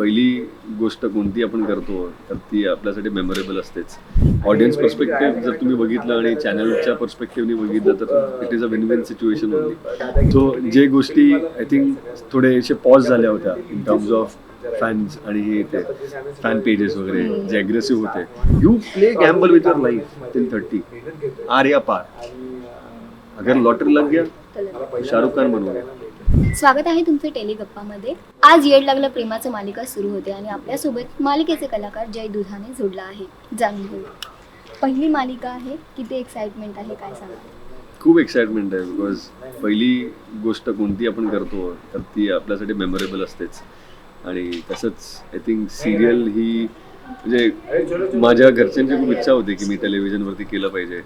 पहिली गोष्ट कोणती आपण करतो तर ती आपल्यासाठी मेमोरेबल असतेच. ऑडियन्स पर्स्पेक्टिव्ह जर तुम्ही बघितलं आणि चॅनलच्या पर्स्पेक्टिव्हनी बघितलं तर it is a win win situation होती सो जे गोष्टी आय थिंक थोडेसे पॉज झाल्या होत्या इन टर्म्स ऑफ फॅन्स आणि हे ते फॅन पेजेस वगैरे जे अग्रेसिव्ह होते. You play gamble with your life till thirty R या पार अगर लॉटरी लग गया शाहरुख खान बनूंगा. स्वागत आहे तुमचं टेलिगप्पामध्ये. आज येड लागलं प्रेमाचं मालिका सुरू होते आणि आपल्यासोबत मालिकेचे कलाकार जय दुधाने जोडला आहे. जाणून घेऊ. पहिली मालिका आहे किती एक्साइटमेंट आहे काय सांगा? खूप एक्साइटमेंट आहे बिकॉज पहिली गोष्ट कोणती आपण करतो तर ती आपल्यासाठी मेमोरेबल असतेच. आणि तसंच आय थिंक सिरियल ही म्हणजे माझ्या घरच्यांची खूप इच्छा होती की मी टेलिव्हिजनवरती केलं पाहिजे.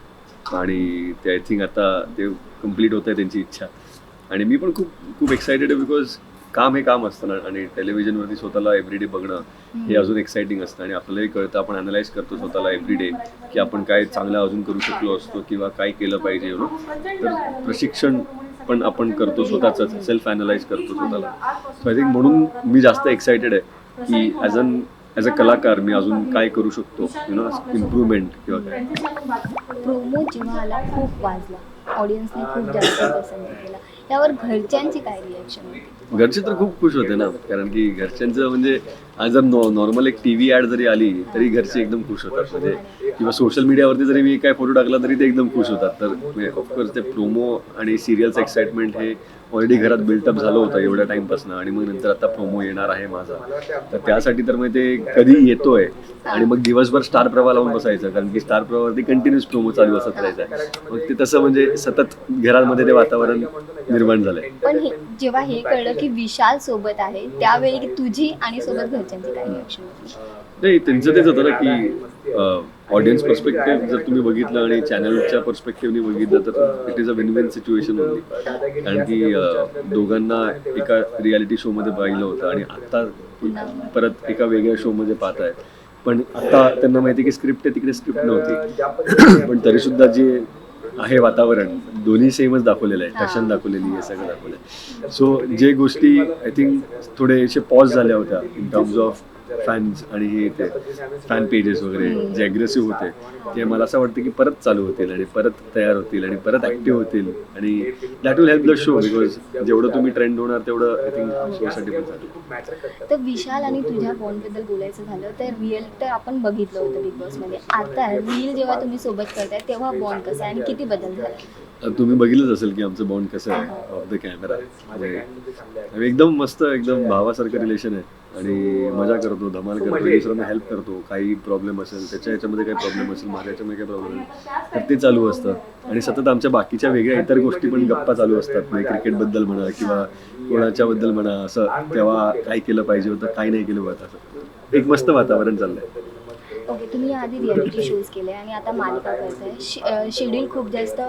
आणि ते आय थिंक आता ते कंप्लीट होत आहे त्यांची इच्छा. आणि मी पण खूप खूप एक्सायटेड आहे बिकॉज काम हे काम असतं ना. आणि टेलिव्हिजनवरती स्वतःला एव्हरीडे बघणं हे अजून एक्साइटिंग असतं. आणि आपल्यालाही कळतं आपण अनालाइज करतो स्वतःला एव्हरीडे की आपण काय चांगलं अजून करू शकलो असतो किंवा काय केलं पाहिजे. तर प्रशिक्षण पण आपण करतो स्वतःच सेल्फ अनालाइज करतो स्वतःला. सो आय थिंक म्हणून मी जास्त एक्सायटेड आहे की ॲज अन ॲज अ कलाकार मी अजून काय करू शकतो यु नो इम्प्रूव्हमेंट किंवा काय. प्रोमो जेव्हा आला खूप वाजला. ऑडियन्सने खूप जास्त पसंत केला. त्यावर घरच्यांची काय रिॲक्शन होती? घरचे तर खूप खुश होते ना कारण की घरच्यांचं म्हणजे आज जर नॉर्मल एक टी व्ही ॲड जरी आली तरी घरचे एकदम खुश होतात. म्हणजे किंवा सोशल मीडियावरती जरी मी काय फोटो टाकला तरी ते एकदम खुश होतात. तर म्हणजे ऑफकोर्स ते प्रोमो आणि सिरियलचं एक्साइटमेंट हे ऑलरेडी घरात बिल्टअप झालं होतं एवढ्या टाइमपासून आणि मग नंतर आता प्रोमो येणार आहे माझा. तर त्यासाठी तर मग ते कधी येतोय. आणि मग दिवसभर स्टार प्रवाह लावून बसायचं. कारण की स्टार प्रवाहवरती कंटिन्युअस प्रोमो चालू असत राहायचं मग ते तसं म्हणजे सतत घरामध्ये ते वातावरण निर्माण झालंय. पण हे जेव्हा हे कळलं की विशाल सोबत आहे त्यावेळी तुझी आणि सोबत घरच्यांची काय रिॲक्शन होती? नाही त्यांचं तेच होतं ना की ऑडियन्स पर्स्पेक्टिव्ह जर तुम्ही बघितलं आणि चॅनलच्या पर्स्पेक्टिव्हनी बघितलं तर it is a win win situation होती कारण की दोघांना एका रियालिटी शोमध्ये पाहिलं होतं आणि आत्ता परत एका वेगळ्या शोमध्ये पाहत आहेत पण आता त्यांना माहिती की स्क्रिप्ट आहे तिकडे स्क्रिप्ट नव्हती. पण तरी सुद्धा जे आहे वातावरण दोन्ही सेमच दाखवलेलं आहे. फॅशन दाखवलेली आहे सगळं दाखवलं आहे सो जे गोष्टी आय थिंक थोडेसे पॉज झाल्या होत्या इन टर्म्स ऑफ फॅन्स आणि हे ते फॅन पेजेस वगैरे जे अग्रेसिव्ह होते ते मला असं वाटतं की परत चालू होतील आणि परत तयार होतील आणि परत ऍक्टिव्ह होतील. आणि that will help the show because जेवढं तुम्ही ट्रेंड होणार तेवढं आय थिंक शोसाठी पण तर विशाल आणि तुझ्या बॉन्डबद्दल बोलायचं झालं तर रिअल तर आपण बघितलं होतं बिग बॉसमध्ये आता रील जेव्हा तुम्ही सोबत करताय तेव्हा बॉन्ड कसं आहे आणि किती बदल झाला? तुम्ही बघितलंच असेल की आमचं बॉन्ड कसं आहे ऑफ द कॅमेरा म्हणजे आम्ही एकदम मस्त एकदम भावासारखं रिलेशन आहे. आणि मजा करतो धमाल करतो दुसऱ्यांना हेल्प करतो. काही प्रॉब्लेम असेल त्याच्या ह्याच्यामध्ये काही प्रॉब्लेम असेल माझ्या ह्याच्यामध्ये काही प्रॉब्लेम असेल तर ते चालू असतं. आणि सतत आमच्या बाकीच्या वेगळ्या इतर गोष्टी पण गप्पा चालू असतात. म्हणजे क्रिकेटबद्दल म्हणा किंवा कोणाच्याबद्दल म्हणा असं तेव्हा काय केलं पाहिजे होतं काय नाही केलं होतं. एक मस्त वातावरण चाललंय. ओके तुम्ही आधी रियालिटी शोज केले आणि आता मालिका करताय. शेड्यूल खूप जास्त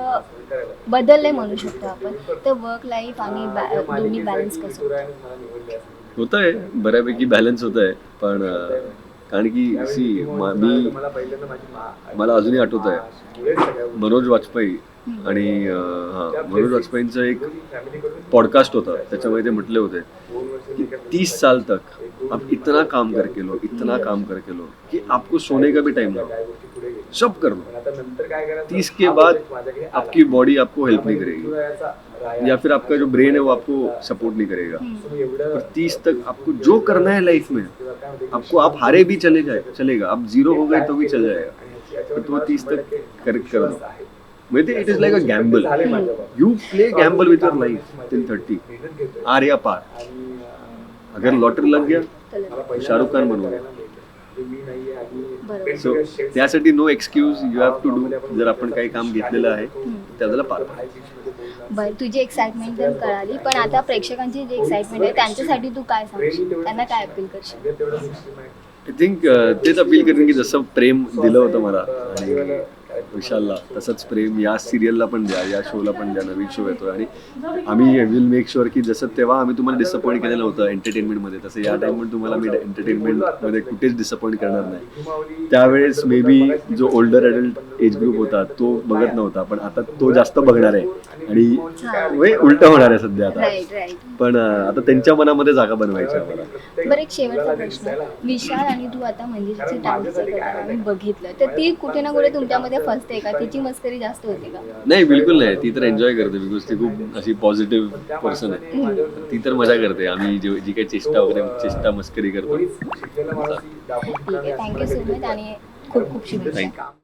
बदललंय म्हणू शकतो आपण. तर वर्क लाईफ आणि दोन्ही बॅलन्स कसं होतं? आहे बऱ्यापैकी बॅलन्स होत आहे पण कारण की सी मी मला अजूनही आठवत आहे मनोज वाजपेयी आणि हा मनोज वाजपेयींचं एक पॉडकास्ट होता. त्याच्यामध्ये ते म्हटले होते. तीस साल तक आप इतना काम करके लो, इतना काम करके लो कि आपको सोने का भी टाइम ना हो। सब कर लो। तीस के बाद आपकी बॉडी आपको हेल्प नहीं करेगी। या फिर आपका जो ब्रेन है वो आपको सपोर्ट नहीं करेगा। पर तीस तक आपको जो करना है लाइफ में, आपको आप हारे भी चले जाए, चलेगा। आप ज़ीरो हो गए तो भी चल जाएगा। पर तो तीस तक करेक्ट कर दो म्हणजे it is like a gamble you play gamble with your life till thirty R या पार। अगर लॉटरी लग गया शाहरुख खान बरोबर. सो त्यासाठी no excuse you have to do जर आपण काही काम घेतलेलं आहे त्याला पार बरं तुझी एक्साइटमेंट तर कळाली पण आता प्रेक्षकांची जी एक्साइटमेंट आहे त्यांच्यासाठी तू काय सांगशील? त्यांना काय अपील करशील? आय थिंक तेच अपील करेन की जसं प्रेम दिलं होतं मला आणि विशालला. तसंच प्रेम या सिरियलला पण द्या या शोला पण द्या नवीन शो येतोय. आणि आम्ही विल मेक शुअर की जसं तेव्हा आम्ही तुम्हाला डिसअपॉईंट केलेलं होतं एंटरटेनमेंटमध्ये तसं या टाइम पण तुम्हाला मी एंटरटेनमेंटमध्ये कुठेच डिसअपॉईंट करणार नाही. त्यावेळेस मे बी जो ओल्डर अडल्ट एज ग्रुप होता तो बघत नव्हता पण आता तो जास्त बघणार आहे. आणि म्हणजे उलट होणार आहे सध्या आता. पण आता त्यांच्या मनामध्ये जागा बनवायची आम्हाला. बरं एक शेवटचा प्रश्न. विशाल आणि तू आता मंदिराची आम्ही बघितलं. तर ती कुठे ना कुठे तुमच्यामध्ये फसते का? तिची मस्करी जास्त होते का? नाही बिलकुल नाही. ती तर एन्जॉय करते. बिकॉज ती खूप अशी पॉझिटिव्ह पर्सन आहे. ती तर मजा करते. आम्ही जे जी काही चेष्टा वगैरे चेष्टा मस्करी करतो. ठीक आहे. थँक्यू सो मच आणि खूप खूप शुभेच्छा.